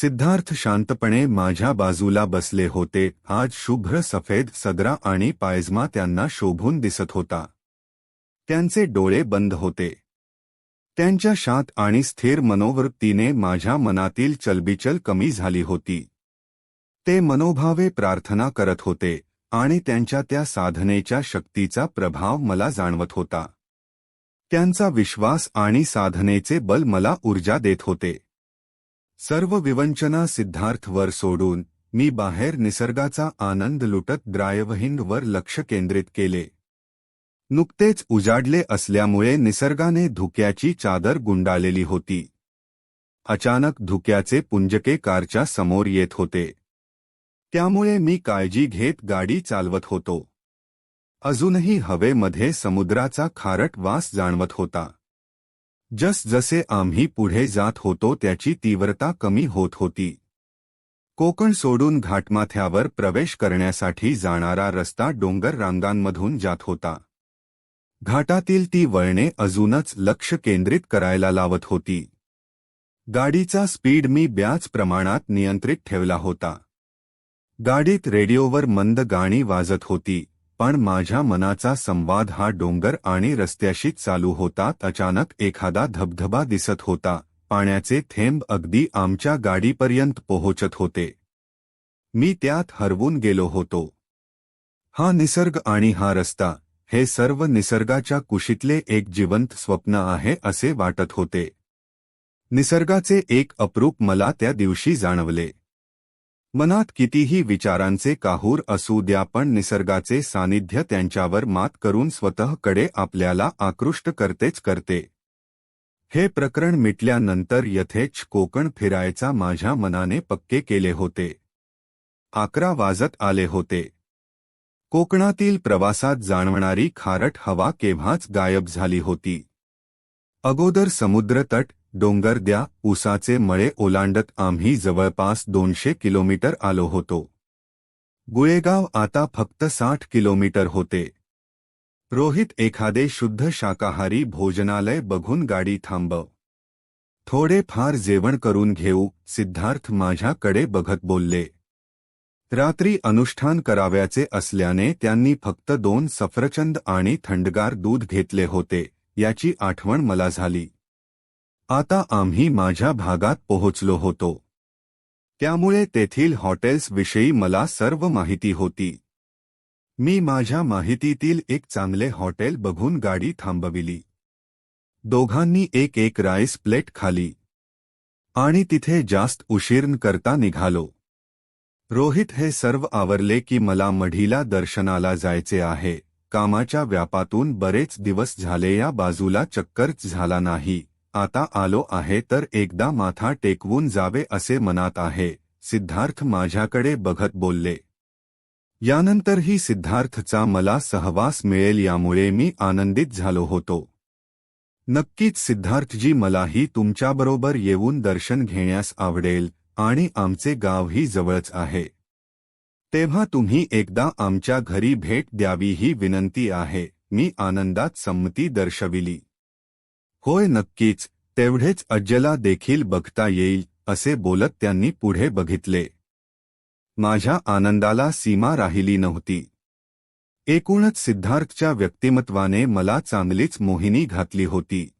सिद्धार्थ शांतपणे माझ्या बाजूला बसले होते. आज शुभ्र सफेद सदरा आणि पायजमा त्यांना शोभून दिसत होता. त्यांचे डोळे बंद होते. त्यांच्या शांत आणि स्थिर मनोवृत्तीने माझ्या मनातील चलबिचल कमी झाली होती. ते मनोभावे प्रार्थना करत होते आणि त्यांच्या त्या साधनेच्या शक्तीचा प्रभाव मला जाणवत होता. त्यांचा विश्वास आणि साधनेचे बल मला ऊर्जा देत होते. सर्व विवंचना सिद्धार्थवर सोडून मी बाहेर निसर्गाचा आनंद लुटत द्रायवहिंडवर लक्ष केंद्रित केले. नुकतेच उजाडले असल्यामुळे निसर्गाने धुक्याची चादर गुंडाळलेली होती. अचानक धुक्याचे पुंजके कारच्या समोर येत होते. त्यामुळे मी काळजी घेत गाडी चालवत होतो. अजूनही हवेमध्ये समुद्राचा खारट वास जाणवत होता. जसजसे आम्ही पुढे जात होतो त्याची तीव्रता कमी होत होती. कोकण सोडून घाटमाथ्यावर प्रवेश करण्यासाठी जाणारा रस्ता डोंगर रांगांमधून जात होता. घाटातील ती वळणे अजूनच लक्ष केंद्रित करायला लावत होती. गाडीचा स्पीड मी ब्याच प्रमाणात नियंत्रित ठेवला होता. गाडीत रेडिओवर मंद गाणी वाजत होती. पण माझ्या मनाचा संवाद हा डोंगर आणि रस्त्याशीच चालू होता. अचानक एखादा धबधबा दिसत होता. पाण्याचे थेंब अगदी आमच्या गाडीपर्यंत पोहोचत होते. मी त्यात हरवून गेलो होतो. हा निसर्ग आणि हा रस्ता हे सर्व निसर्गाच्या कुशीतले एक जिवंत स्वप्न आहे असे वाटत होते. निसर्गाचे एक अप्रूप मला त्या दिवशी जाणवले. मनात कितीही विचारांचे काहूर असू द्या पण निसर्गाचे सानिध्य त्यांच्यावर मात करून स्वतःकडे आपल्याला आकृष्ट करतेच करते. हे प्रकरण मिटल्यानंतर यथेच कोकण फिरायचा माझ्या मनाने पक्के केले होते. अकरा वाजत आले होते. कोकणातील प्रवासात जाणवणारी खारट हवा केव्हाच गायब झाली होती. अगोदर समुद्रतट डोंगरद्या उसाचे मळे ओलांडत आम्ही जवळपास दोनशे किलोमीटर आलो होतो. गुळेगाव आता फक्त साठ किलोमीटर होते. रोहित एखादे शुद्ध शाकाहारी भोजनालय बघून गाडी थांबव. थोडे फार जेवण करून घेऊ सिद्धार्थ माझ्याकडे बघत बोलले. रात्री अनुष्ठान कराव्याचे असल्याने त्यांनी फक्त दोन सफरचंद आणि थंडगार दूध घेतले होते याची आठवण मला झाली. आता आम्ही माझ्या भागात पोहोचलो होतो. त्यामुळे तेथील हॉटेल्सविषयी मला सर्व माहिती होती. मी माझ्या माहितीतील एक चांगले हॉटेल बघून गाडी थांबविली. दोघांनी एक एक राईस प्लेट खाली. आणि तिथे जास्त उशीर करता निघालो. रोहित हे सर्व आवरले की मला मढीला दर्शनाला जायचे आहे. कामाच्या व्यापातून बरेच दिवस झाले या बाजूला चक्करच झाला नाही. आता आलो आहे तर एकदा माथा टेकवून जावे असे मनात आहे सिद्धार्थ माझ्याकडे बघत बोलले. यानंतरही सिद्धार्थचा मला सहवास मिळेल यामुळे मी आनंदित झालो होतो. नक्कीच सिद्धार्थजी मलाही तुमच्याबरोबर येऊन दर्शन घेण्यास आवडेल आणि आमचे गावही जवळच आहे. तेव्हा तुम्ही एकदा आमच्या घरी भेट द्यावी ही विनंती आहे मी आनंदात संमती दर्शविली. होय नक्कीच तेवढेच अज्जला देखील बघता येईल असे बोलत त्यांनी पुढे बघितले. माझ्या आनंदाला सीमा राहिली नव्हती. एकूणच सिद्धार्थच्या व्यक्तिमत्वाने मला चांगलीच मोहिनी घातली होती.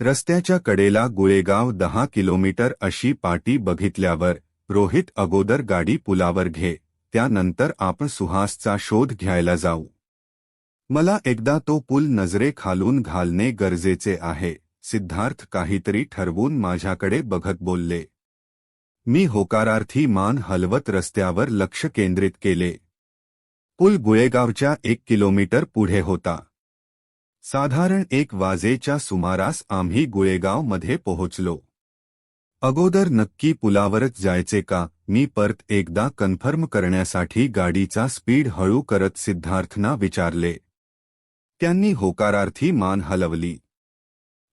रस्त्याच्या कडेला गुळेगाव दहा किलोमीटर अशी पाटी बघितल्यावर रोहित अगोदर गाडी पुलावर घे त्यानंतर आपण सुहासचा शोध घ्यायला जाऊ. मला एकदा तो पूल नजरे खालून घालणे गरजेचे आहे, सिद्धार्थ काहीतरी ठरवून माझ्याकडे बघत बोलले. मी होकारार्थी मान हलवत रस्त्यावर लक्ष केंद्रित केले. पूल गुळेगावच्या एक किलोमीटर पुढे होता. साधारण एक वाजेच्या सुमारास आम्ही गुळेगावमध्ये पोहोचलो. अगोदर नक्की पुलावरच जायचे का, मी परत एकदा कन्फर्म करण्यासाठी गाडीचा स्पीड हळू करत सिद्धार्थना विचारले. त्यांनी होकारार्थी मान हलवली.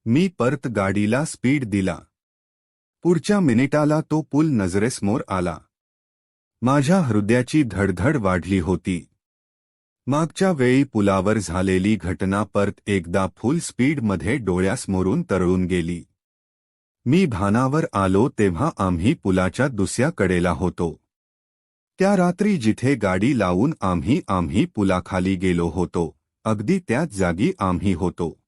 मी परत गाडीला स्पीड दिला. पुढच्या मिनिटाला तो पूल नजरेसमोर आला. माझ्या हृदयाची धडधड वाढली होती. मागच्या वेळी पुलावर झालेली घटना परत एकदा फुल स्पीडमध्ये डोळ्यासमोरून तरळून गेली. मी भानावर आलो तेव्हा आम्ही पुलाच्या दुसऱ्या कडेला होतो. त्या रात्री जिथे गाडी लावून आम्ही आम्ही पुलाखाली गेलो होतो. अगदी त्याच जागी आम्ही होतो.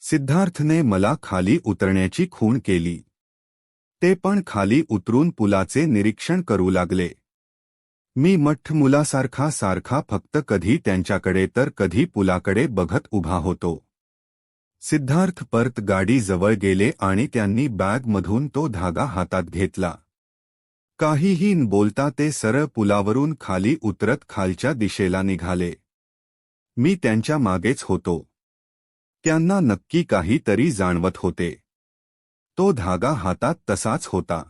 सिद्धार्थने मला खाली उतरण्याची खूण केली. ते पण खाली उतरून पुलाचे निरीक्षण करू लागले. मी मठ मुलासारखा सारखा फक्त कधी त्यांच्याकडे तर कधी पुलाकडे बघत उभा होतो. सिद्धार्थ परत गाडी जवळ गेले आणि त्यांनी बॅगमधून तो धागा हातात घेतला. काहीही न बोलता ते सरळ पुलावरून खाली उतरत खालच्या दिशेला निघाले. मी त्यांच्या मागेच होतो. त्यांना नक्की काहीतरी जाणवत होते. तो धागा हातात तसाच होता.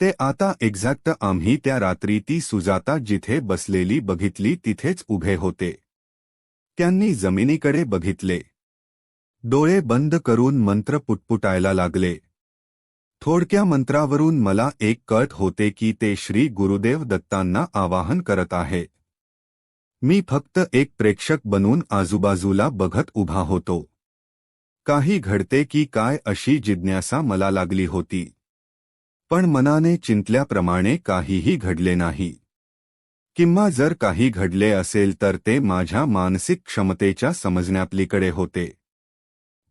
ते आता एक्झॅक्ट आम्ही त्या रात्री ती सुजाता जिथे बसलेली बघितली तिथेच उभे होते. त्यांनी जमिनीकडे बघितले. डोळे बंद करून मंत्र पुटपुटायला लागले. थोडक्या मंत्रावरून मला एक कळत होते की ते श्री गुरुदेव दत्तांना आवाहन करत आहे. मी फक्त एक प्रेक्षक बनून आजूबाजूला बघत उभा होतो. काही घडते की काय अशी जिज्ञासा मला लागली होती. पण मनाने चिंतल्याप्रमाणे काहीही घडले नाही. किंवा जर काही घडले असेल तर ते माझ्या मानसिक क्षमतेच्या समजण्यापलीकडे होते.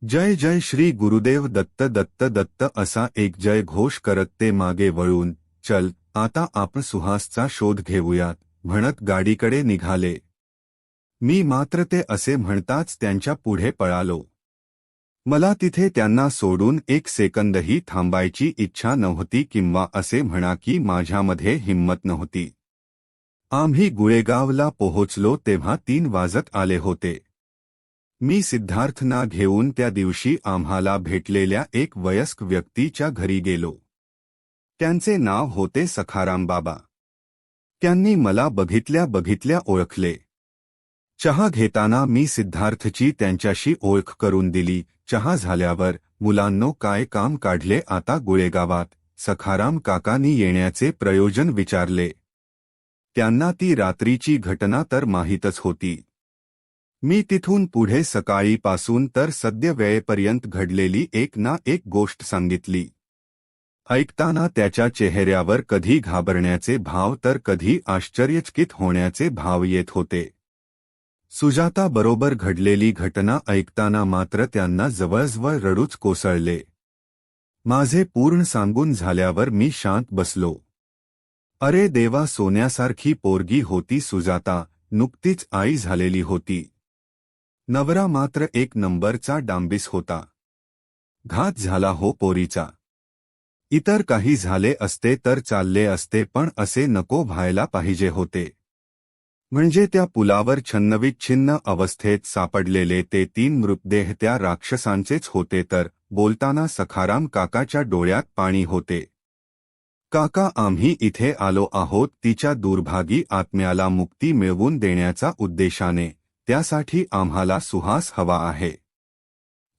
जय जय श्री गुरुदेव दत्त दत्त दत्त असा एक जय घोष करत ते मागे वळून, चल, आता आपण सुहासचा शोध घेऊयात. म्हणत गाडीकडे निघाले. मी मात्र ते असे म्हणताच त्यांच्या पुढे पळालो. मला तिथे त्यांना सोडून एक सेकंदही थांबायची इच्छा नव्हती किंवा असे म्हणा की माझ्यामध्ये हिंमत नव्हती. आम्ही गुळेगावला पोहोचलो तेव्हा तीन वाजत आले होते. मी सिद्धार्थना घेऊन त्या दिवशी आम्हाला भेटलेल्या एक वयस्क व्यक्तीच्या घरी गेलो. त्यांचे नाव होते सखाराम बाबा. त्यांनी मला बघितल्या बघितल्या ओळखले. चहा घेताना मी सिद्धार्थची त्यांच्याशी ओळख करून दिली. चहा झाल्यावर मुलांनो काय काम काढले आता गुळेगावात? सखाराम काकांनी येण्याचे प्रयोजन विचारले. त्यांना ती रात्रीची घटना तर माहीतच होती. मी तिथून पुढे सकाळीपासून तर सद्य वेळेपर्यंत घडलेली एक ना एक गोष्ट सांगितली. ऐकताना त्याच्या चेहऱ्यावर कधी घाबरण्याचे भाव तर कधी आश्चर्यचकित होण्याचे भाव येत होते. सुजाता बरोबर घडलेली घटना ऐकताना मात्र त्यांना जवळजवळ रडूच कोसळले. माझे पूर्ण सांगून झाल्यावर मी शांत बसलो. अरे देवा सोन्यासारखी पोरगी होती सुजाता नुकतीच आई झालेली होती. नवरा मात्र एक नंबरचा डांबिस होता. घात झाला हो पोरीचा. इतर काही झाले असते तर चालले असते पण असे नको व्हायला पाहिजे होते. म्हणजे त्या पुलावर छन्नविच्छिन्न अवस्थेत सापडलेले ते तीन मृतदेह त्या राक्षसांचेच होते तर बोलताना सखाराम काकाच्या डोळ्यात पाणी होते. काका आम्ही इथे आलो आहोत तिच्या दुर्भागी आत्म्याला मुक्ती मिळवून देण्याचा उद्देशाने त्यासाठी आम्हाला सुहास हवा आहे.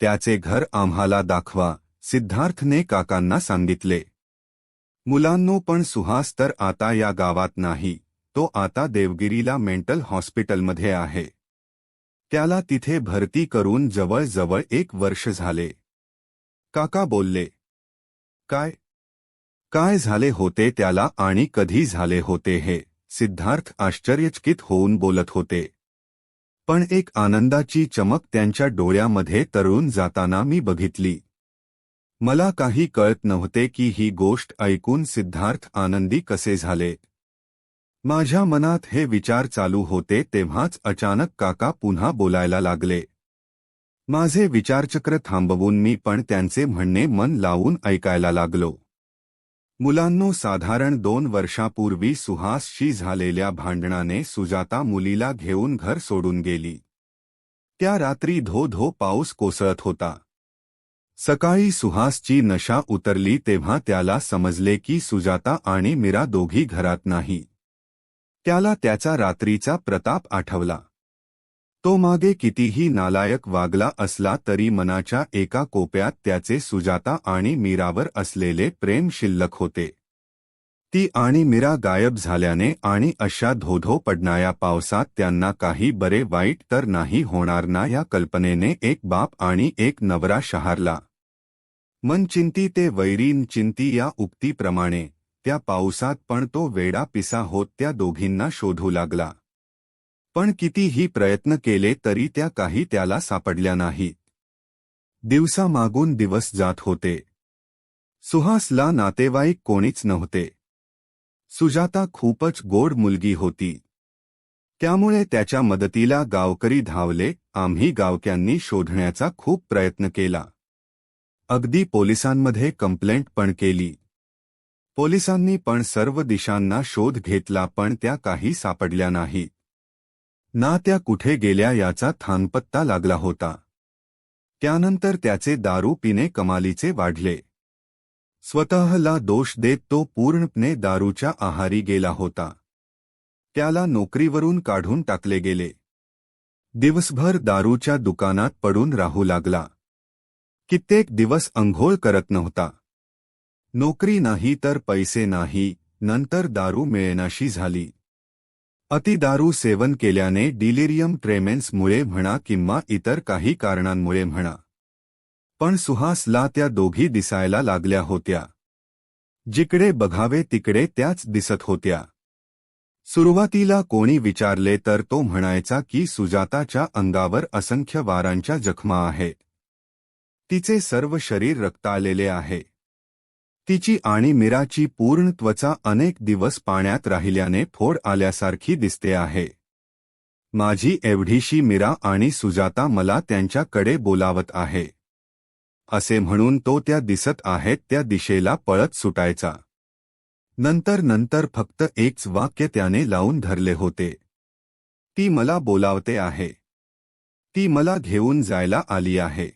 त्याचे घर आम्हाला दाखवा सिद्धार्थने काकांना सांगितले मुलांनो पण सुहास तर आता या गावात नाही. तो आता देवगिरीला मेंटल हॉस्पिटलमध्ये आहे. त्याला तिथे भरती करून जवळजवळ एक वर्ष झाले. काका बोलले काय? काय झाले होते त्याला आणि कधी झाले होते हे? सिद्धार्थ आश्चर्यचकित होऊन बोलत होते पण एक आनंदाची चमक त्यांच्या डोळ्यामध्ये तरुण जाताना मी बघितली. मला काही कळत नव्हते की ही गोष्ट ऐकून सिद्धार्थ आनंदी कसे झाले. माझ्या मनात हे विचार चालू होते तेव्हाच अचानक काका पुन्हा बोलायला लागले. माझे विचारचक्र थांबवून मी पण त्यांचे म्हणणे मन लावून ऐकायला लागलो. मुलांनो साधारण दोन वर्षापूर्वी सुहासशी झालेल्या भांडणाने सुजाता मुलीला घेऊन घर सोडून गेली. त्या रात्री धो धो पाऊस कोसळत होता. सकाळी सुहासची नशा उतरली तेव्हा त्याला समजले की सुजाता आणि मीरा दोघी घरात नाही. त्याला त्याचा रात्रीचा प्रताप आठवला. तो मागे कितीही नालायक वागला असला तरी मनाच्या एका कोप्यात त्याचे सुजाता आणि मीरावर असलेले प्रेम शिल्लक होते. ती आणि मीरा गायब झाल्याने आणि अशा धोधो पडणाऱ्या पावसात त्यांना काही बरे वाईट तर नाही होणार ना या कल्पनेने एक बाप आणि एक नवरा शहारला. मन चिंती ते वैरीन चिंती या उक्तीप्रमाणे त्या पावसात पण तो वेडा पिसा होत त्या दोघींना शोधू लागला. पण कितीही प्रयत्न केले तरी त्या काही त्याला सापडल्या नाहीत. दिवसामागून दिवस जात होते. सुहासला नातेवाईक कोणीच नव्हते. सुजाता खूपच गोड मुलगी होती. त्यामुळे त्याच्या मदतीला गावकरी धावले आम्ही गावक्यांनी शोधण्याचा खूप प्रयत्न केला. अगदी पोलिसांमध्ये कंप्लेंट पण केली. पोलिसांनी पण सर्व दिशांना शोध घेतला पण त्या काही सापडल्या नाही. ना त्या कुठे गेल्या याचा थानपत्ता लागला होता. त्यानंतर त्याचे दारू पिणे कमालीचे वाढले. स्वतःला दोष देत तो पूर्णपणे दारूच्या आहारी गेला होता. त्याला नोकरीवरून काढून टाकले गेले. दिवसभर दारूच्या दुकानात पडून राहू लागला. कित्येक दिवस अंघोळ करत नव्हता. नोकरी नाही तर पैसे नाही नंतर दारू मिळेनाशी झाली. अतिदारू सेवन केल्याने डिलिरियम ट्रेमेन्समुळे म्हणा किंवा इतर काही कारणांमुळे म्हणा. पण सुहासला त्या दोघी दिसायला लागल्या होत्या. जिकडे बघावे तिकडे त्याच दिसत होत्या. सुरुवातीला कोणी विचारले तर तो म्हणायचा की सुजाताच्या अंगावर असंख्य वारांच्या जखमा आहेत. तिचे सर्व शरीर रक्तालेले आहे. तिची आणि मीराची पूर्ण त्वचा अनेक दिवस पाण्यात राहिल्याने फोड आल्यासारखी दिसते आहे. माझी एवढीशी मीरा आणि सुजाता मला त्यांच्याकडे बोलावत आहे. असे म्हणून तो त्या दिसत आहेत त्या दिशेला पळत सुटायचा. नंतर नंतर फक्त एकच वाक्य त्याने लावून धरले होते. ती मला बोलावते आहे. ती मला घेऊन जायला आली आहे.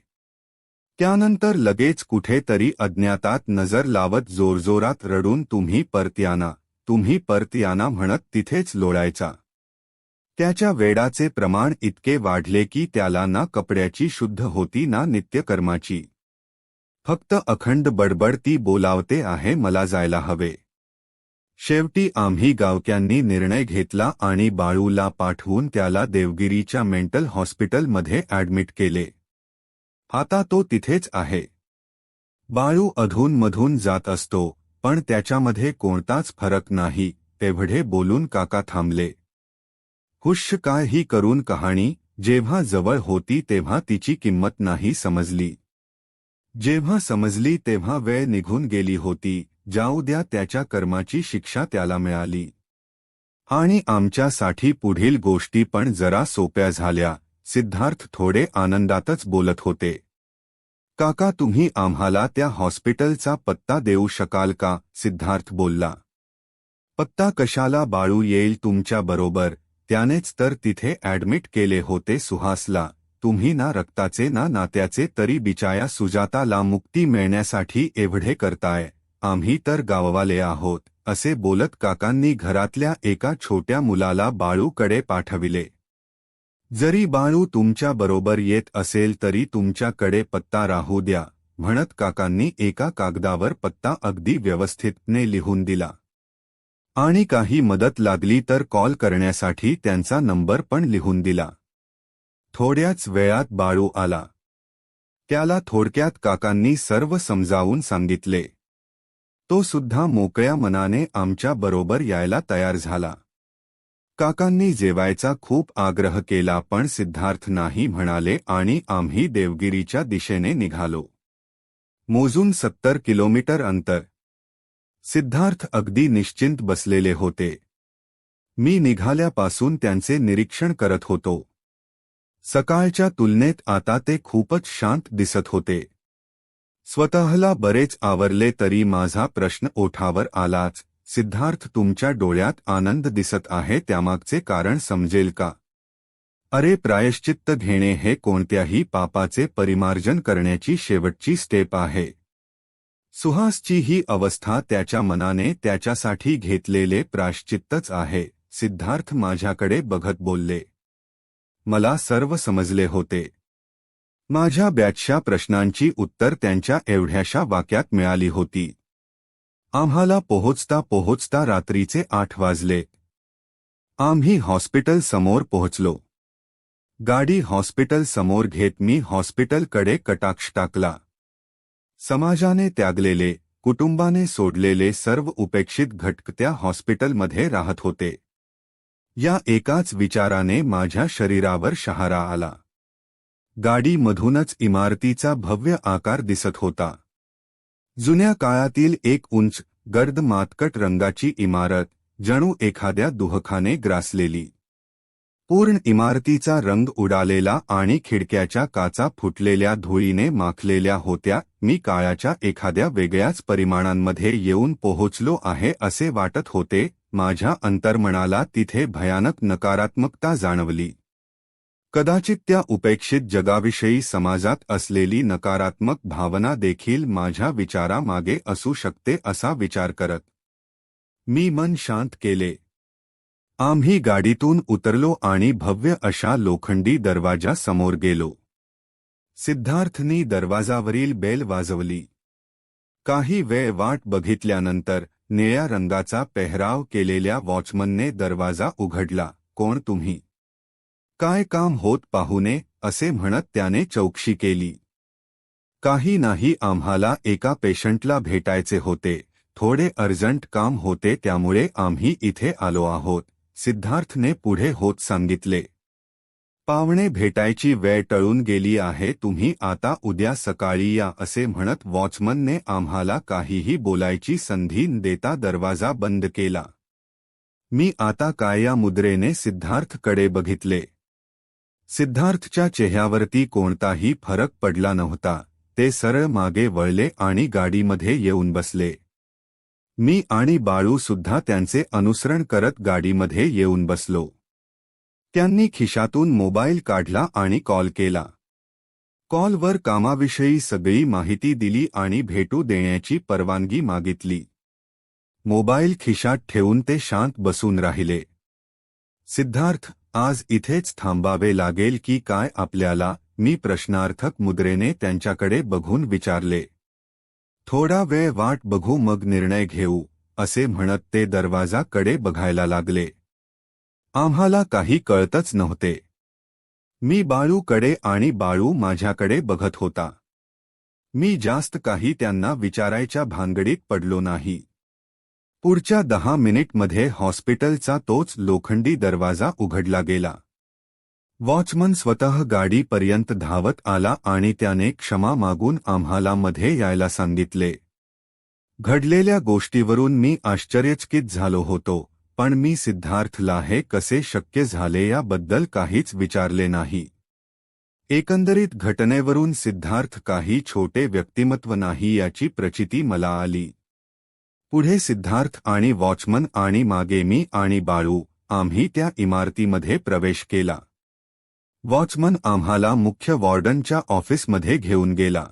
त्यानंतर लगेच कुठेतरी अज्ञातात नजर लावत जोरजोरात रडून तुम्ही परत्याना तुम्ही परत्याना म्हणत तिथेच लोळायचा. त्याच्या वेडाचे प्रमाण इतके वाढले की त्याला ना कपड्याची शुद्ध होती ना नित्यकर्माची. फक्त अखंड बडबड ती बोलावते आहे मला जायला हवे. शेवटी आम्ही गावक्यांनी निर्णय घेतला आणि बाळूला पाठवून त्याला देवगिरीच्या मेंटल हॉस्पिटलमध्ये ऍडमिट केले. आता तो तिथेच आहे. बाळू अधूनमधून जात असतो पण त्याच्यामध्ये कोणताच फरक नाही तेवढे बोलून काका थांबले. हुश काय ही करून कहाणी जेव्हा जवळ होती तेव्हा तिची किंमत नाही समजली. जेव्हा समजली तेव्हा वेळ निघून गेली होती. जाऊ द्या त्याच्या कर्माची शिक्षा त्याला मिळाली. आणि आमच्यासाठी पुढील गोष्टी पण जरा सोप्या झाल्या. सिद्धार्थ थोडे आनंदातच बोलत होते. काका तुम्ही आम्हाला त्या हॉस्पिटलचा पत्ता देऊ शकाल का? सिद्धार्थ बोलला. पत्ता कशाला बाळू येईल तुमच्याबरोबर त्यानेच तर तिथे ऍडमिट केले होते सुहासला. तुम्ही ना रक्ताचे ना नात्याचे तरी बिचाया सुजाताला मुक्ती मिळण्यासाठी एवढे करताय. आम्ही तर गाववाले आहोत असे बोलत काकांनी घरातल्या एका छोट्या मुलाला बाळूकडे पाठविले. जरी बाळू तुमच्या बरोबर येत असेल तरी तुमच्याकडे पत्ता राहू द्या म्हणत काकांनी एका कागदावर पत्ता अगदी व्यवस्थितने लिहून दिला. आणि काही मदत लागली तर कॉल करण्यासाठी त्यांचा नंबर पण लिहून दिला. थोड्याच वेळात बाळू आला. त्याला थोडक्यात काकांनी सर्व समजावून सांगितले. तो सुद्धा मोकळ्या मनाने आमच्या बरोबर यायला तयार झाला. काकांनी जेवायचा खूप आग्रह केला पण सिद्धार्थ नाही म्हणाले आणि आम्ही देवगिरीच्या दिशेने निघालो. मोजून सत्तर किलोमीटर अंतर. सिद्धार्थ अगदी निश्चिंत बसलेले होते. मी निघाल्यापासून त्यांचे निरीक्षण करत होतो. सकाळच्या तुलनेत आता ते खूपच शांत दिसत होते. स्वतःला बरेच आवरले तरी माझा प्रश्न ओठावर आलाच. सिद्धार्थ तुमच्या डोळ्यात आनंद दिसत आहे त्यामागचे कारण समजेल का? अरे प्रायश्चित्त घेणे हे कोणत्याही पापाचे परिमार्जन करण्याची शेवटची स्टेप आहे. सुहासची ही अवस्था त्याच्या मनाने त्याच्यासाठी घेतलेले प्रायश्चित्तच आहे सिद्धार्थ माझ्याकडे बघत बोलले. मला सर्व समजले होते. माझ्या बॅचच्या प्रश्नांची उत्तर त्यांच्या एवढ्याशा वाक्यात मिळाली होती. आम्हाला पोहोचता पोहोचता रात्रीचे आठ वाजले. आम्ही हॉस्पिटल समोर पोहोचलो. गाडी हॉस्पिटल समोर घेत मी हॉस्पिटलकडे कटाक्ष टाकला. समाजाने त्यागलेले कुटुंबाने सोडलेले सर्व उपेक्षित घटक त्या हॉस्पिटलमध्ये राहत होते. या एकाच विचाराने माझ्या शरीरावर शहारा आला. गाडीमधूनच इमारतीचा भव्य आकार दिसत होता. जुन्या काळातील एक उंच गर्द मातकट रंगाची इमारत जणू एखाद्या दुहखाने ग्रासलेली. पूर्ण इमारतीचा रंग उडालेला आणि खिडक्याच्या काचा फुटलेल्या धुळीने माखलेल्या होत्या मी काळाच्या एखाद्या वेगळ्याच परिमाणांमध्ये येऊन पोहोचलो आहे असे वाटत होते माझ्या अंतर्मनाला तिथे भयानक नकारात्मकता जाणवली. कदाचित त्या उपेक्षित जगाविषयी समाजात असलेली नकारात्मक भावना देखील माझ्या विचारामागे असू शकते असा विचार करत. मी मन शांत केले. आम्ही गाडीतून उतरलो आणि भव्य अशा लोखंडी दरवाजा समोर गेलो. सिद्धार्थनी दरवाजावरील बेल वाजवली. काही वेळ वाट बघितल्यानंतर निळ्या रंगाचा पेहराव केलेल्या वॉचमनने दरवाजा उघडला कोण तुम्ही? काय काम होत पाहुणे? असे म्हणत त्याने चौकशी केली. काही नाही आम्हाला एका पेशंटला भेटायचे होते. थोडे अर्जंट काम होते त्यामुळे आम्ही इथे आलो आहोत सिद्धार्थने पुढे होत सांगितले. पावणे भेटायची वेळ टळून गेली आहे तुम्ही आता उद्या सकाळी या असे म्हणत वॉचमनने आम्हाला काहीही बोलायची संधी देता दरवाजा बंद केला. मी आता काय या मुद्रेने सिद्धार्थकडे बघितले. सिद्धार्थच्या चेहऱ्यावरती कोणताही फरक पडला नव्हता. ते सरळ मागे वळले आणि गाडीमध्ये येऊन बसले. मी आणि बाळू सुद्धा त्यांचे अनुसरण करत गाडीमध्ये येऊन बसलो. त्यांनी खिशातून मोबाईल काढला आणि कॉल केला. कॉलवर कामाविषयी सगळी माहिती दिली आणि भेटू देण्याची परवानगी मागितली. मोबाईल खिशात ठेवून ते शांत बसून राहिले. सिद्धार्थ आज इथेच थांबावे लागेल की काय आपल्याला? मी प्रश्नार्थक मुद्रेने त्यांच्याकडे बघून विचारले. थोडा वेळ वाट बघू मग निर्णय घेऊ असे म्हणत ते दरवाजाकडे बघायला लागले. आम्हाला काही कळतच नव्हते. मी बाळूकडे आणि बाळू माझ्याकडे बघत होता. मी जास्त काही त्यांना विचारायच्या भानगडीत पडलो नाही. पुढच्या दहा मिनिटमध्ये हॉस्पिटलचा तोच लोखंडी दरवाजा उघडला गेला. वॉचमन स्वतः गाडीपर्यंत धावत आला आणि त्याने क्षमा मागून आम्हाला मध्ये यायला सांगितले. घडलेल्या गोष्टीवरून मी आश्चर्यचकित झालो होतो. पण मी सिद्धार्थला हे कसे शक्य झाले याबद्दल काहीच विचारले नाही. एकंदरीत घटनेवरून सिद्धार्थ काही छोटे व्यक्तिमत्व नाही याची प्रचिती मला आली. पुढे सिद्धार्थ आणि वॉचमन आणि मागे मी आणि बाळू आम्ही त्या इमारतीमध्ये प्रवेश केला. वॉचमन आम्हाला मुख्य वॉर्डनच्या ऑफिसमध्ये घेऊन गेला.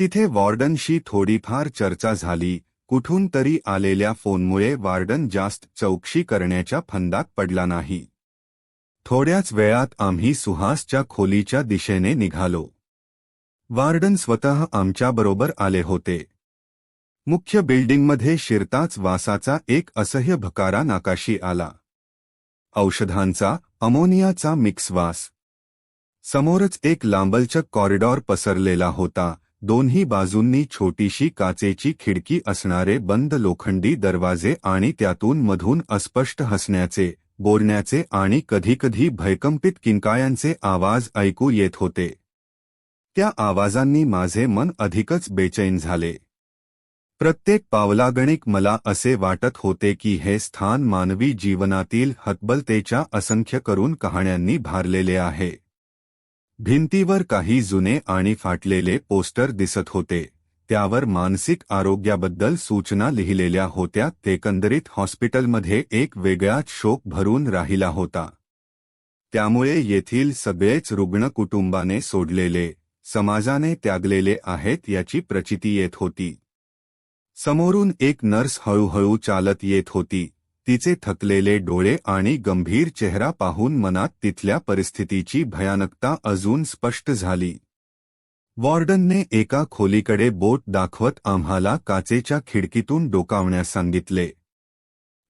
तिथे वॉर्डनशी थोडीफार चर्चा झाली कुठून तरी आलेल्या फोनमुळे वार्डन जास्त चौकशी करण्याच्या फंदात पडला नाही. थोड्याच वेळात आम्ही सुहासच्या खोलीच्या दिशेने निघालो. वार्डन स्वतः आमच्याबरोबर आले होते. मुख्य बिल्डिंगमध्ये शिरताच वासाचा एक असह्य भकारा नाकाशी आला. औषधांचा अमोनियाचा मिक्स वास. समोरच एक लांबलचक कॉरिडॉर पसरलेला होता. दोन्ही बाजूंनी छोटीशी काचेची खिडकी असणारे बंद लोखंडी दरवाजे आणि त्यातून मधून अस्पष्ट हसण्याचे बोलण्याचे आणि कधीकधी भयकंपित किंकायांचे आवाज ऐकू येत होते. त्या आवाजांनी माझे मन अधिकच बेचैन झाले. प्रत्येक पावलागणिक मला असे वाटत होते की हे स्थान मानवी जीवनातील हतबलतेच्या असंख्य करून कहाण्यांनी भारलेले आहे. भिंतीवर काही जुने आणि फाटलेले पोस्टर दिसत होते. त्यावर मानसिक आरोग्याबद्दल सूचना लिहिलेल्या होत्या. एकंदरीत हॉस्पिटलमध्ये एक वेगळाच शोक भरून राहिला होता. त्यामुळे येथील सगळेच रुग्ण कुटुंबाने सोडलेले समाजाने त्यागलेले आहेत याची प्रचिती येत होती. समोरून एक नर्स हळूहळू चालत येत होती. तिचे थकलेले डोळे आणि गंभीर चेहरा पाहून मनात तिथल्या परिस्थितीची भयानकता अजून स्पष्ट झाली. वॉर्डनने एका खोलीकडे बोट दाखवत आम्हाला काचेच्या खिडकीतून डोकावण्यास सांगितले.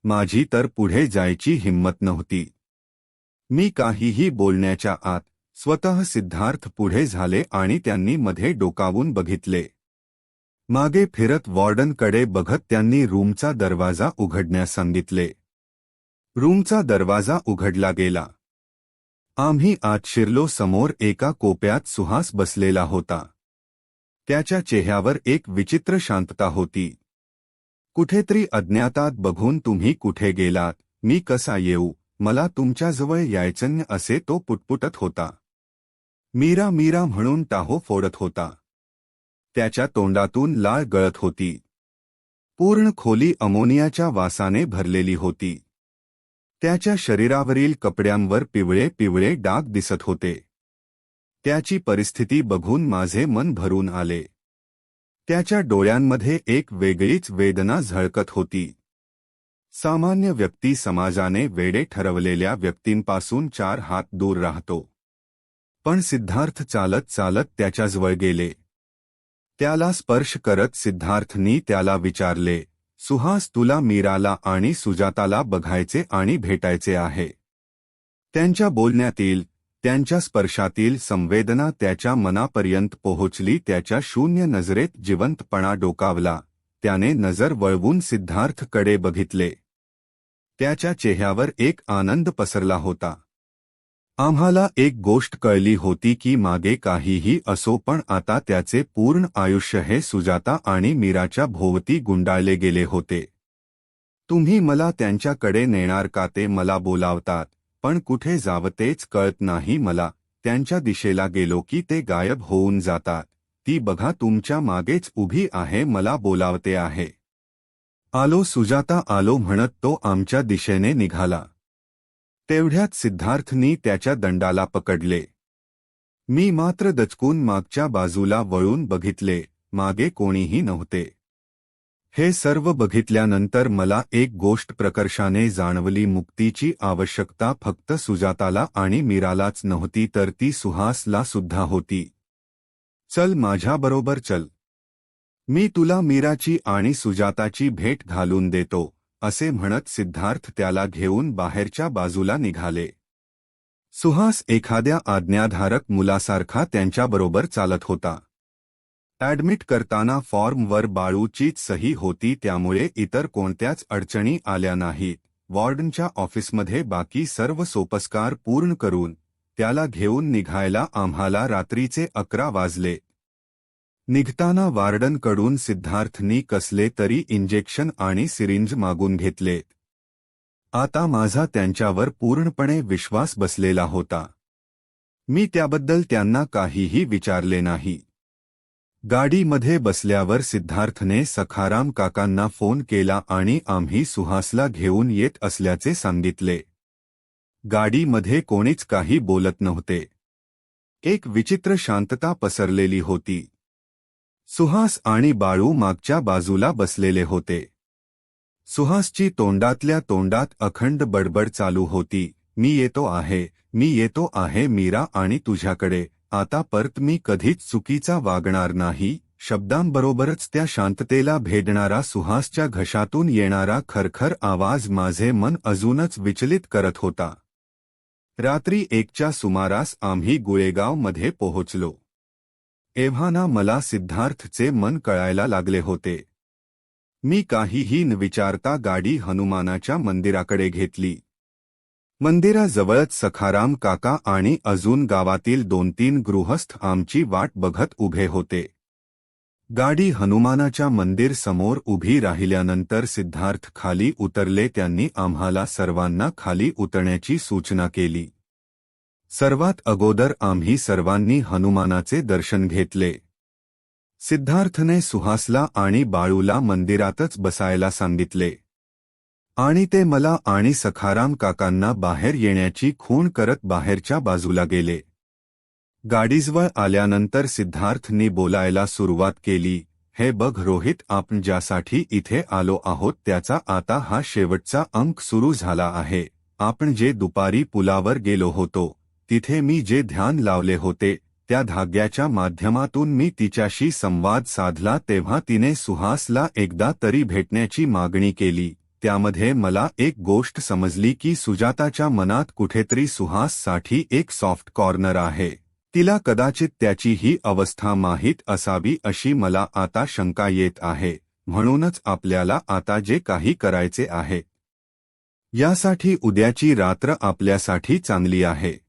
माझी तर पुढे जायची हिंमत नव्हती. मी काहीही बोलण्याच्या आत स्वतः सिद्धार्थ पुढे झाले आणि त्यांनी मध्ये डोकावून बघितले. मागे फिरत वॉर्डनकडे बघत त्यांनी रूमचा दरवाजा उघडण्यास सांगितले. रूमचा दरवाजा उघडला गेला. आम्ही आत शिरलो समोर एका कोप्यात सुहास बसलेला होता. त्याच्या चेहऱ्यावर एक विचित्र शांतता होती. कुठेतरी अज्ञातात बघून तुम्ही कुठे गेलात? मी कसा येऊ? मला तुमच्याजवळ यायचन्य असे तो पुटपुटत होता. मीरा मीरा म्हणून टाहो फोडत होता. त्याच्या तोंडातून लाळ गळत होती. पूर्ण खोली अमोनियाच्या वासाने भरलेली होती. त्याच्या शरीरावरील कपड्यांवर पिवळे पिवळे डाग दिसत होते. त्याची परिस्थिती बघून माझे मन भरून आले. त्याच्या डोळ्यांमध्ये एक वेगळीच वेदना झळकत होती. सामान्य व्यक्ती समाजाने वेडे ठरवलेल्या व्यक्तींपासून चार हात दूर राहतो. पण सिद्धार्थ चालत चालत त्याच्याजवळ गेले. त्याला स्पर्श करत सिद्धार्थनी त्याला विचारले सुहास तुला मीराला आणि सुजाताला बघायचे आणि भेटायचे आहे. त्यांच्या बोलण्यातील त्यांच्या स्पर्शातील संवेदना त्याच्या मनापर्यंत पोहोचली त्याच्या शून्य नजरेत जिवंतपणा डोकावला. त्याने नजर वळवून सिद्धार्थकडे बघितले. त्याच्या चेहऱ्यावर एक आनंद पसरला होता. आम्हाला एक गोष्ट कळली होती की मागे काहीही असो पण आता त्याचे पूर्ण आयुष्य हे सुजाता आणि मीराच्या भोवती गुंडाळले गेले होते. तुम्ही मला त्यांच्याकडे नेणार का ते मला बोलावतात पण कुठे जावं तेच कळत नाही मला त्यांच्या दिशेला गेलो की ते गायब होऊन जातात ती बघा तुमच्या मागेच उभी आहे मला बोलावते आहे. आलो सुजाता आलो म्हणत तो आमच्या दिशेने निघाला. तेवढ्यात सिद्धार्थनी त्याच्या दंडाला पकडले. मी मात्र दचकून मागच्या बाजूला वळून बघितले मागे कोणीही नव्हते. हे सर्व बघितल्यानंतर मला एक गोष्ट प्रकर्षाने जाणवली मुक्तीची आवश्यकता फक्त सुजाताला आणि मीरालाच नव्हती तर ती सुहासला सुद्धा होती. चल माझ्याबरोबर चल. मी तुला मीराची आणि सुजाताची भेट घालून देतो. असे म्हणत सिद्धार्थ त्याला घेऊन बाहेरच्या बाजूला निघाले. सुहास एखाद्या आज्ञाधारक मुलासारखा त्यांच्याबरोबर चालत होता. ॲडमिट करताना फॉर्मवर बाळूचीच सही होती त्यामुळे इतर कोणत्याच अडचणी आल्या नाहीत. वॉर्डनच्या ऑफिसमध्ये बाकी सर्व सोपस्कार पूर्ण करून त्याला घेऊन निघायला आम्हाला रात्रीचे अकरा वाजले. निघताना वार्डनकडून सिद्धार्थनी कसले तरी इंजेक्शन आणि सिरिंज मागून घेतले आता माझा त्यांच्यावर पूर्णपणे विश्वास बसलेला होता. मी त्याबद्दल त्यांना काहीही विचारले नाही. गाडीमध्ये बसल्यावर सिद्धार्थने सखाराम काकांना फोन केला आणि आम्ही सुहासला घेऊन येत असल्याचे सांगितले. गाडीमध्ये कोणीच काही बोलत नव्हते. एक विचित्र शांतता पसरलेली होती. सुहास आणि बाळू मागच्या बाजूला बसलेले होते. सुहासची तोंडातल्या तोंडात अखंड बडबड चालू होती. मी येतो आहे. मी येतो आहे मीरा आणि तुझ्याकडे. आता परत मी कधीच चुकीचा वागणार नाही. शब्दांबरोबरच त्या शांततेला भेदणारा सुहासच्या घशातून येणारा खरखर आवाज माझे मन अजूनच विचलित करत होता. रात्री एकच्या सुमारास आम्ही गुळेगावमध्ये पोहोचलो. एव्हाना मला सिद्धार्थचे मन कळायला लागले होते. मी काहीही न विचारता गाडी हनुमानाच्या मंदिराकडे घेतली. मंदिराजवळच सखाराम काका आणि अजून गावातील दोन तीन गृहस्थ आमची वाट बघत उभे होते. गाडी हनुमानाच्या मंदिर समोर उभी राहिल्यानंतर सिद्धार्थ खाली उतरले त्यांनी आम्हाला सर्वांना खाली उतरण्याची सूचना केली. सर्वात अगोदर आम्ही सर्वांनी हनुमानाचे दर्शन घेतले. सिद्धार्थने सुहासला आणि बाळूला मंदिरातच बसायला सांगितले. आणि ते मला आणि सखाराम काकांना बाहेर येण्याची खूण करत बाहेरच्या बाजूला गेले. गाडीजवळ आल्यानंतर सिद्धार्थनी बोलायला सुरुवात केली हे बघ रोहित आपण ज्यासाठी इथे आलो आहोत त्याचा आता हा शेवटचा अंक सुरू झाला आहे. आपण जे दुपारी पुलावर गेलो होतो तिथे मी जे ध्यान लावले होते त्या धाग्याच्या माध्यमातून मी तिच्याशी संवाद साधला तेव्हा तिने सुहासला एकदा तरी भेटण्याची मागणी केली. त्यामध्ये मला एक गोष्ट समजली की सुजाताच्या मनात कुठेतरी सुहाससाठी एक सॉफ्ट कॉर्नर आहे. तिला कदाचित त्याची ही अवस्था माहीत असावी अशी मला आता शंका येत आहे म्हणूनच आपल्याला आता जे काही करायचे आहे यासाठी उद्याची रात्र आपल्यासाठी चांगली आहे.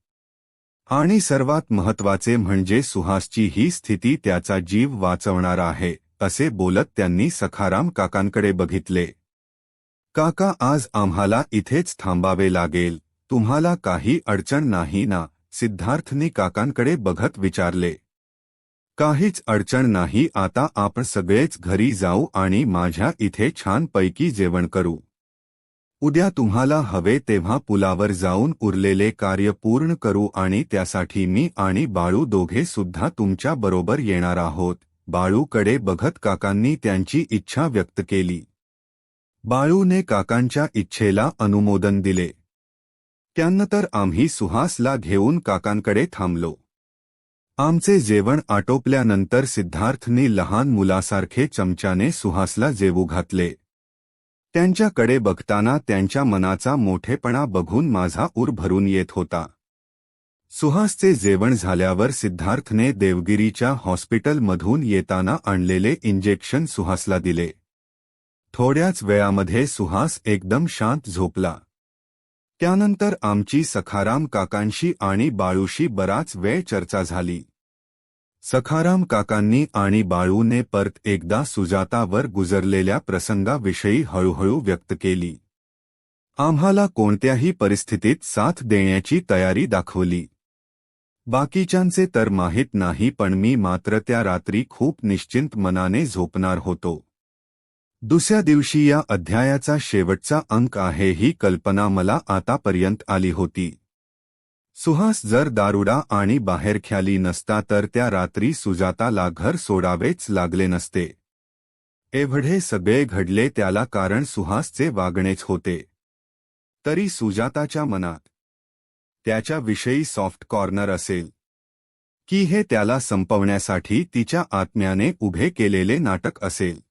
आणि सर्वात महत्त्वाचे म्हणजे सुहासची ही स्थिती त्याचा जीव वाचवणार आहे असे बोलत त्यांनी सखाराम काकांकडे बघितले. काका आज आम्हाला इथेच थांबावे लागेल तुम्हाला काही अडचण नाही ना सिद्धार्थनी काकांकडे बघत विचारले. काहीच अडचण नाही आता आपण सगळेच घरी जाऊ आणि माझ्या इथे छानपैकी जेवण करू. उद्या तुम्हाला हवे तेव्हा पुलावर जाऊन उरलेले कार्य पूर्ण करू आणि त्यासाठी मी आणि बाळू दोघे सुद्धा तुमच्या बरोबर येणार आहोत. बाळूकडे बघत काकांनी त्यांची इच्छा व्यक्त केली. बाळूने काकांच्या इच्छेला अनुमोदन दिले. त्यानंतर आम्ही सुहासला घेऊन काकांकडे थांबलो. आमचे जेवण आटोपल्यानंतर सिद्धार्थने लहान मुलासारखे चमच्याने सुहासला जेवू घातले. त्यांच्याकडे बघताना त्यांच्या मनाचा मोठेपणा बघून माझा उर भरून येत होता. सुहासचे जेवण झाल्यावर सिद्धार्थने देवगिरीच्या हॉस्पिटलमधून येताना आणलेले इंजेक्शन सुहासला दिले. थोड्याच वेळामध्ये सुहास एकदम शांत झोपला. त्यानंतर आमची सखाराम काकांशी आणि बाळूशी बराच वेळ चर्चा झाली. सखाराम काकांनी आणि बाळूने परत एकदा सुजातावर गुजरलेल्या प्रसंगाविषयी हळूहळू व्यक्त केली. आम्हाला कोणत्याही परिस्थितीत साथ देण्याची तयारी दाखवली. बाकीच्यांचे तर माहीत नाही पण मी मात्र त्या रात्री खूप निश्चिंत मनाने झोपणार होतो. दुसऱ्या दिवशी या अध्यायाचा शेवटचा अंक आहे ही कल्पना मला आतापर्यंत आली होती. सुहास जर दारुडा आणि बाहेर ख्याली नसता तर त्या रात्री सुजाताला घर सोडावेच लागले नसते. एवढे सगळे घडले त्याला कारण सुहासचे वागणेच होते. तरी सुजाताच्या मनात त्याच्याविषयी सॉफ्ट कॉर्नर असेल. की हे त्याला संपवण्यासाठी तिच्या आत्म्याने उभे केलेले नाटक असेल.